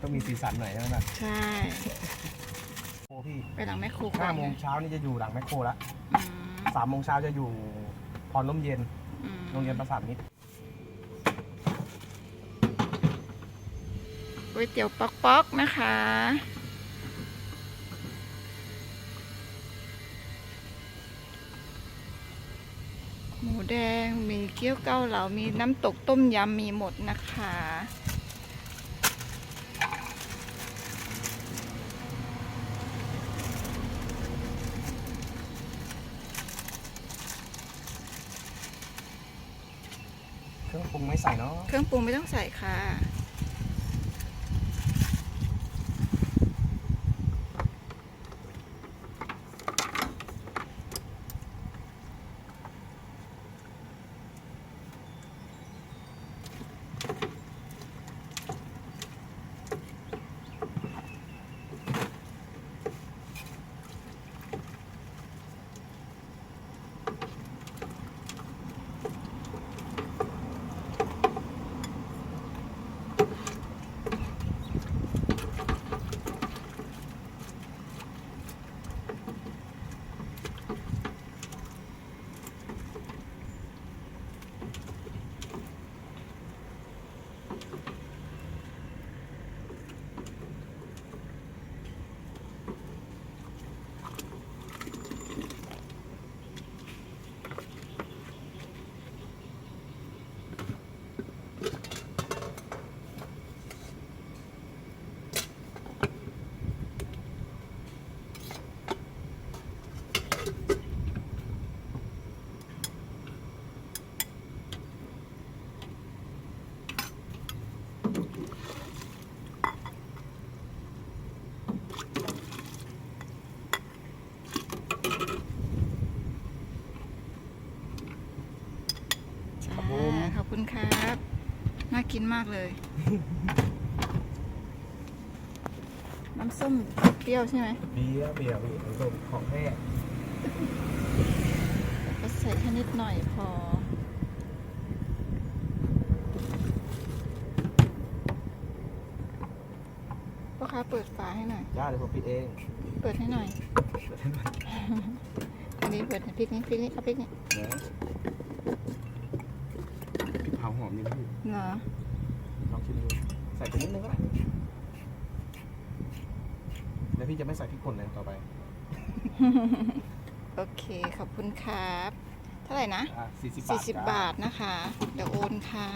ต้องมีสีสันหน่อยใช่ไหมล่ะใช่โอ้พี่ไปหลังแม่ครูก่ห้าอนโมงเช้านี่จะอยู่หลังแมคโครละอืมสามโมงเช้าจะอยู่พรล้มเย็นอืมโรงเรียนประสาทมิตรก๋วยเตี๋ยวป๊อกป๊อกนะคะหมูแดงมีเกี๊ยวเก้าเหลามีน้ำตกต้มยำมีหมดนะคะ เครื่องปรุงไม่ใส่เนาะ เครื่องปรุงไม่ต้องใส่ค่ะ จ้าขอบคุณครับ น่ากินมากเลย น้ำส้มเปรี้ยวใช่ไหมเบียร์เบียร์พี่น้ำส้มของแท้ก็ใส่แค่นิดหน่อยพอ พ่อค้าเปิดฝาให้หน่อยย่าเดี๋ยวผมปิดเองเปิดให้หน่อยเดี๋ยวท่านมาอันนี้เปิดให้พริกนี้พริกนี้เอาพริกนี้ นะ พริกเผาหอมนี่นะพี่เหรอลองชิมดูใส่ไปนิดนึงก็ได้แล้วพี่จะไม่ใส่พริกป่นเลยต่อไปโอเคขอบคุณครับ เท่าไหร่นะอะสี่สิบบาท40 บาทนะคะ เดี๋ยวโอนค่ะ